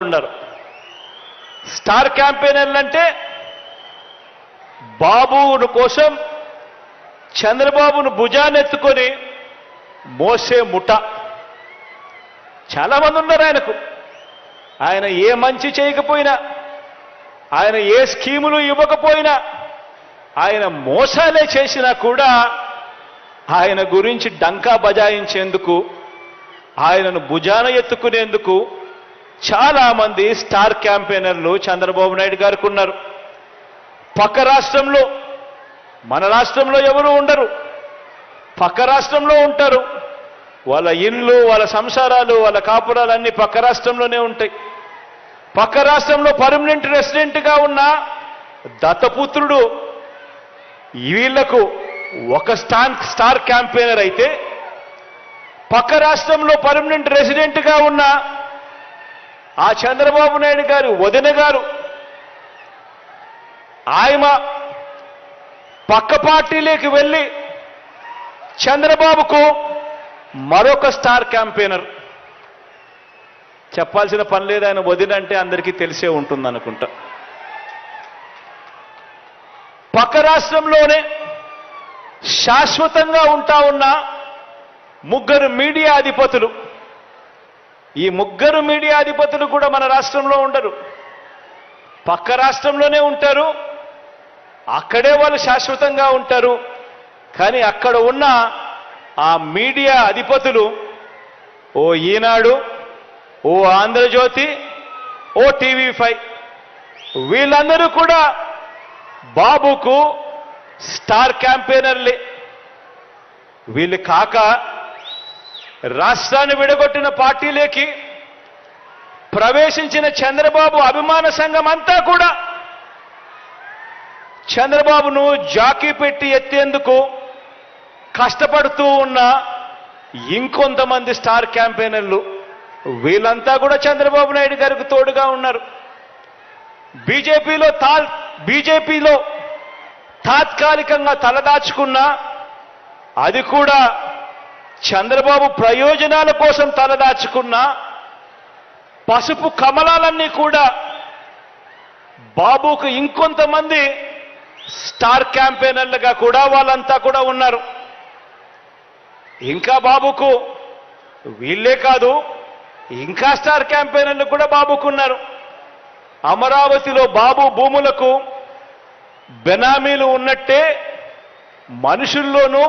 ఉన్నారు. స్టార్ క్యాంపెయినర్లు అంటే బాబు కోసం చంద్రబాబును భుజానెత్తుకొని మోసే ముఠ. చాలా మంది ఉన్నారు ఆయనకు. ఆయన ఏ మంచి చేయకపోయినా ఆయన ఏ స్కీములు ఇవ్వకపోయినా ఆయన మోసాలే చేసినా కూడా ఆయన గురించి డంకా బజాయించేందుకు ఆయనను భుజాన ఎత్తుకునేందుకు చాలా మంది స్టార్ క్యాంపెయినర్లు చంద్రబాబు నాయుడు గారికి ఉన్నారు. పక్క రాష్ట్రంలో మన రాష్ట్రంలో ఎవరు ఉండరు. పక్క రాష్ట్రంలో ఉంటారు. వాళ్ళ ఇల్లు వాళ్ళ సంసారాలు వాళ్ళ కాపురాలు అన్ని పక్క రాష్ట్రంలోనే ఉంటాయి. పక్క రాష్ట్రంలో పర్మనెంట్ రెసిడెంట్గా ఉన్న దత్తపుత్రుడు వీళ్ళకు ఒక స్టాన్ స్టార్ క్యాంపెయినర్ అయితే పక్క రాష్ట్రంలో పర్మనెంట్ రెసిడెంట్గా ఉన్న ఆ చంద్రబాబు నాయుడు గారు వదిన గారు ఆయన పక్క పార్టీలోకి వెళ్ళి చంద్రబాబుకు మరొక స్టార్ క్యాంపెయినర్. చెప్పాల్సిన పని లేదు ఆయన వదినంటే అందరికీ తెలిసే ఉంటుంది అనుకుంటా పక్క రాష్ట్రంలోనే శాశ్వతంగా ఉంటా ఉన్న ముగ్గురు మీడియా అధిపతులు ఈ ముగ్గురు మీడియా అధిపతులు కూడా మన రాష్ట్రంలో ఉండరు. పక్క రాష్ట్రంలోనే ఉంటారు. అక్కడే వాళ్ళు శాశ్వతంగా ఉంటారు. కానీ అక్కడ ఉన్న ఆ మీడియా అధిపతులు ఓ ఈనాడు ఓ ఆంధ్రజ్యోతి ఓ టీవీ ఫైవ్ వీళ్ళందరూ కూడా బాబుకు స్టార్ క్యాంపెయినర్లే. వీళ్ళు కాక రాష్ట్రాన్ని విడగొట్టిన పార్టీలేకి ప్రవేశించిన చంద్రబాబు అభిమాన సంఘం అంతా కూడా చంద్రబాబును జాకీ పెట్టి ఎత్తేందుకు కష్టపడుతూ ఉన్న ఇంకొంతమంది స్టార్ క్యాంపెయినర్లు వీళ్ళంతా కూడా చంద్రబాబు నాయుడు గారికి తోడుగా ఉన్నారు. బీజేపీలో తా బీజేపీలో తాత్కాలికంగా తలదాచుకున్న అది కూడా చంద్రబాబు ప్రయోజనాల కోసం తలదాచుకున్న పసుపు కమలాలన్నీ కూడా బాబుకు ఇంకొంతమంది స్టార్ క్యాంపెయినర్లుగా కూడా వాళ్ళంతా కూడా ఉన్నారు. ఇంకా బాబుకు వీళ్ళే కాదు ఇంకా స్టార్ క్యాంపెయినర్లు కూడా బాబుకున్నారు. అమరావతిలో బాబు భూములకు బెనామీలు ఉన్నట్టే మనుషుల్లోనూ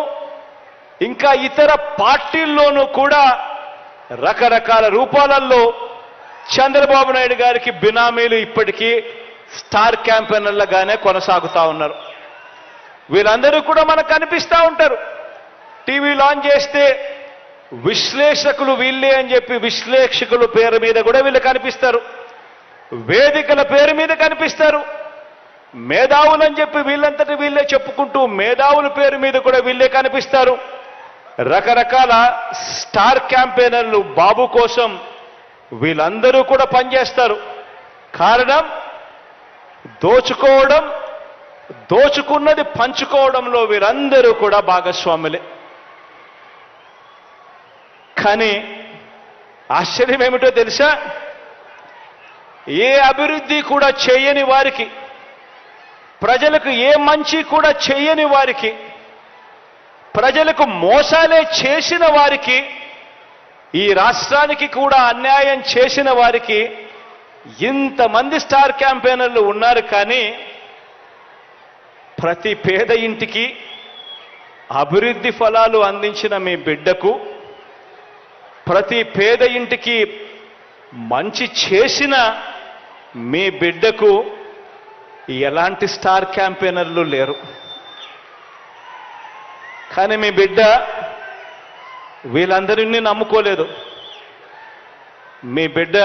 ఇంకా ఇతర పార్టీల్లోనూ కూడా రకరకాల రూపాలలో చంద్రబాబు నాయుడు గారికి బినామీలు ఇప్పటికీ స్టార్ క్యాంపెయినర్లుగానే కొనసాగుతా ఉన్నారు. వీళ్ళందరూ కూడా మనకు కనిపిస్తూ ఉంటారు. టీవీ లాంచ్ చేస్తే విశ్లేషకులు వీళ్ళే అని చెప్పి విశ్లేషకుల పేరు మీద కూడా వీళ్ళు కనిపిస్తారు. వేదికల పేరు మీద కనిపిస్తారు. మేధావులు అని చెప్పి వీళ్ళంతటి వీళ్ళే చెప్పుకుంటూ మేధావుల పేరు మీద కూడా వీళ్ళే కనిపిస్తారు. రకరకాల స్టార్ క్యాంపెయినర్లు బాబు కోసం వీళ్ళందరూ కూడా పనిచేస్తారు. కారణం దోచుకోవడం దోచుకున్నది పంచుకోవడంలో వీరందరూ కూడా భాగస్వాములే. కానీ ఆశ్చర్యం ఏమిటో తెలుసా? ఏ అభివృద్ధి కూడా చేయని వారికి ప్రజలకు ఏ మంచి కూడా చేయని వారికి ప్రజలకు మోసాలే చేసిన వారికి ఈ రాష్ట్రానికి కూడా అన్యాయం చేసిన వారికి ఇంతమంది స్టార్ క్యాంపెయినర్లు ఉన్నారు కానీ ప్రతి పేద ఇంటికి అభివృద్ధి ఫలాలు అందించిన మీ బిడ్డకు ప్రతి పేద ఇంటికి మంచి చేసిన మీ బిడ్డకు ఎలాంటి స్టార్ క్యాంపెయినర్లు లేరు. కానీ మీ బిడ్డ వీళ్ళందరినీ నమ్ముకోలేదు. మీ బిడ్డ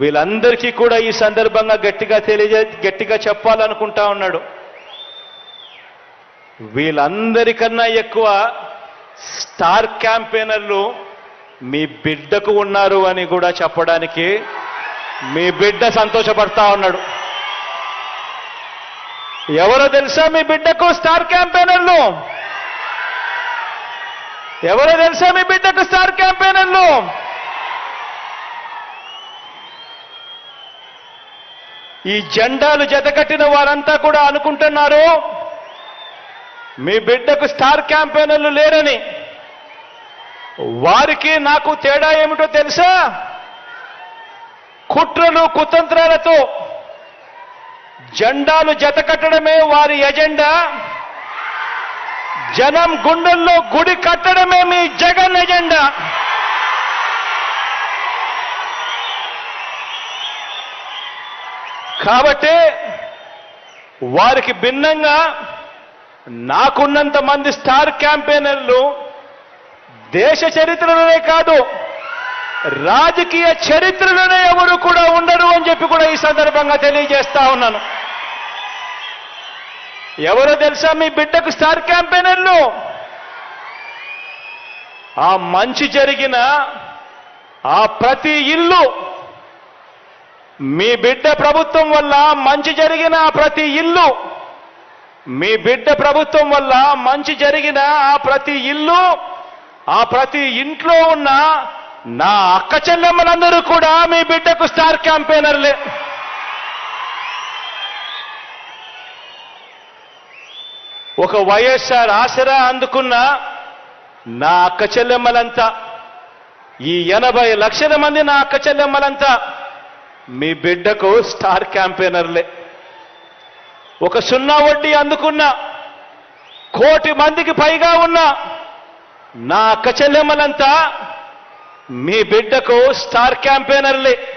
వీళ్ళందరికీ కూడా ఈ సందర్భంగా గట్టిగా తెలియజే గట్టిగా చెప్పాలనుకుంటా ఉన్నాడు. వీళ్ళందరికన్నా ఎక్కువ స్టార్ క్యాంపెయినర్లు మీ బిడ్డకు ఉన్నారు అని కూడా చెప్పడానికి మీ బిడ్డ సంతోషపడతా ఉన్నాడు. ఎవరో తెలుసా మీ బిడ్డకు స్టార్ క్యాంపెయినర్లు? ఎవరో తెలుసా మీ బిడ్డకు స్టార్ క్యాంపెయినర్లు? ఈ జెండాలు జతకట్టిన వారంతా కూడా అనుకుంటున్నారు మీ బిడ్డకు స్టార్ క్యాంపెయినర్లు లేరని. వారికి నాకు తేడా ఏమిటో తెలుసా? కుట్రలు కుతంత్రాలతో జెండాలు జతకట్టడమే వారి ఎజెండా. జనం గుండెల్లో గుడి కట్టడమే మీ జగన్ ఎజెండా. కాబట్టి వారికి భిన్నంగా నాకున్నంత మంది స్టార్ క్యాంపెయినర్లు దేశ చరిత్రలోనే కాదు రాజకీయ చరిత్రలోనే ఎవరు కూడా ఉండరు అని చెప్పి కూడా ఈ సందర్భంగా తెలియజేస్తా ఉన్నాను. ఎవరో తెలుసా మీ బిడ్డకు స్టార్ క్యాంపెయినర్లు? ఆ మంచి జరిగిన ఆ ప్రతి ఇల్లు మీ బిడ్డ ప్రభుత్వం వల్ల మంచి జరిగిన ఆ ప్రతి ఇల్లు మీ బిడ్డ ప్రభుత్వం వల్ల మంచి జరిగిన ఆ ప్రతి ఇల్లు ఆ ప్రతి ఇంట్లో ఉన్న నా అక్క చెల్లెమ్మలందరూ కూడా మీ బిడ్డకు స్టార్ క్యాంపెయినర్లే. ఒక వైఎస్ఆర్ ఆసరా అందుకున్న నా అక్క చెల్లెమ్మలంతా ఈ ఎనభై లక్షల మంది నా అక్క చెల్లెమ్మలంతా మీ బిడ్డకు స్టార్ క్యాంపెయినర్లే. ఒక సున్నా వడ్డీ అందుకున్న కోటి మందికి పైగా ఉన్న నా అక్క చెల్లెమ్మలంతా మీ బిడ్డకు స్టార్ క్యాంపెయినర్లే.